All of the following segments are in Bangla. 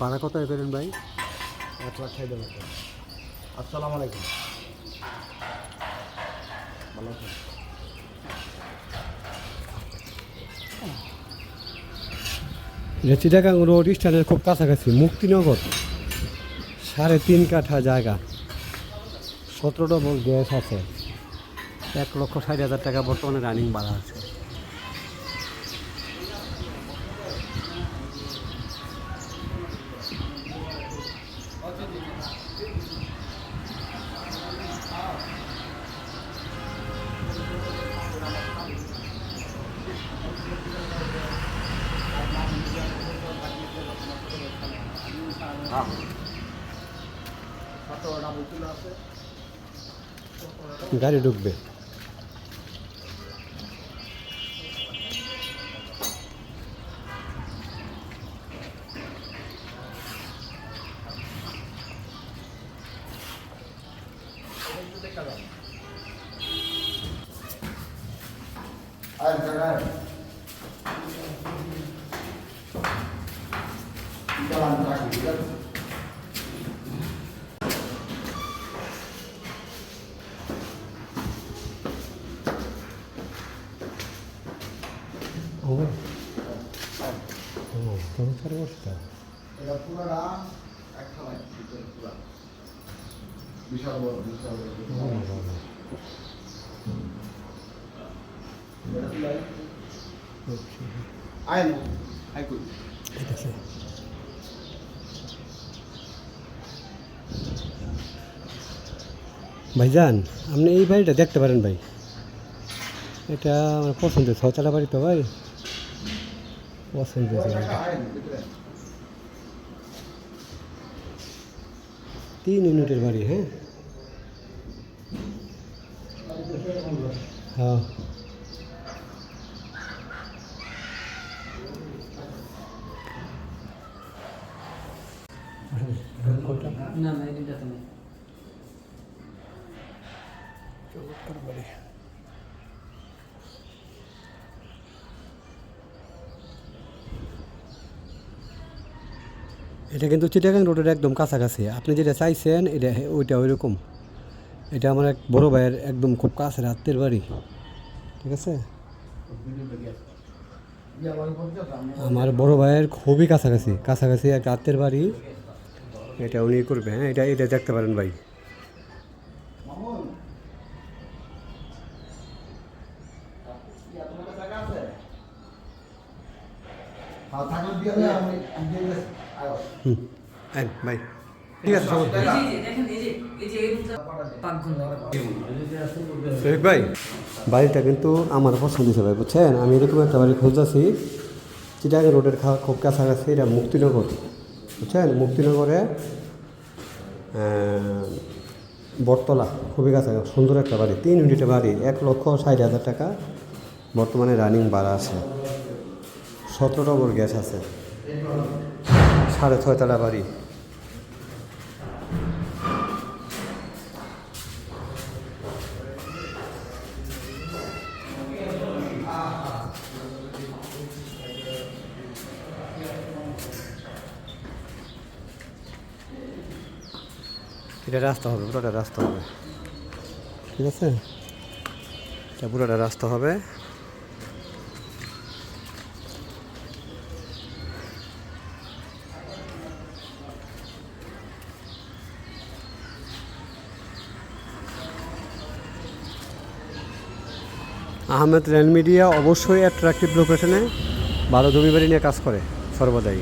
ভাড়া কত করেন ভাই? এক লাখ হাজার টাকা আসসালামু আলাইকুম। ভালো আছেন? এটা চিটাগাং রোড স্ট্যান্ডের খুব কাছাকাছি মুক্তিনগর। সাড়ে তিন কাঠা জায়গা। সতেরো ডবল গ্যাস আছে। এক লক্ষ ষাট হাজার টাকা বর্তমানে রানিং বাড়া আছে গাড়ি ঢুকবে। আর চালান চাকরি ঠিক আছে ও ও সাড়ে বসতা এটা পুরোটা এক থালায় পুরা বিশাল ভাইজান, আপনি এই বাড়িটা দেখতে পারেন ভাই। এটা আমার পছন্দ ছতলা বাড়ি তো ভাই। পছন্দ হয়েছে বাড়িটা। আয় না ভিতরে তিন ইউনিটের বাড়ি হ্যাঁ হ্যাঁ না না এটা তো না এটা কিন্তু চিটাগাং রোডের একদম কাছাকাছি। আপনি যেটা চাইছেন, এটা ওইটা ওইরকম। এটা আমার এক বড় ভাইয়ের একদম খুব কাছের হাতের বাড়ি। ঠিক আছে? আমার বড় ভাইয়ের খুবই কাছাকাছি। কাছাকাছি এক রাতের বাড়ি। এটা উনি করবে হ্যাঁ? এটা এটা দেখতে পারেন ভাই। কাছে হ্যাঁ থাকলে দিয়ে আমি হুম ভাই ঠিক আছে ভাই, বাড়িটা কিন্তু আমার পছন্দ ভাই বুঝছেন? আমি এরকম একটা বাড়ি খুঁজতেছি, চিটাগাং রোডের খা খুব কাছাকাছি, এটা মুক্তিনগর, বুঝছেন? মুক্তিনগরে বটতলা, খুবই কাছাকাছি, সুন্দর একটা বাড়ি, তিন ইউনিটের বাড়ি, এক লক্ষ ষাট হাজার টাকা, বর্তমানে রানিং ভাড়া আছে। সতেরো ডবল গ্যাস আছে। সাড়ে ছয়তলা বাড়ি। এটা রাস্তা হবে পুরোটা রাস্তা হবে। ঠিক আছে? পুরোটা রাস্তা হবে। আহমেদ রেল মিডিয়া অবশ্যই অ্যাট্রাকটিভ লোকেশনে ভালো জমি বাড়ি নিয়ে কাজ করে, সর্বদাই।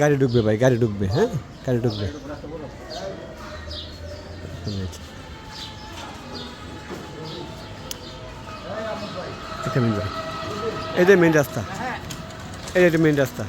গাড়ি ঢুকবে ভাই, গাড়ি ঢুকবে হ্যাঁ? গাড়ি ঢুকবে। মেন এই যে মেন রাস্তা। এই যে মেন রাস্তা।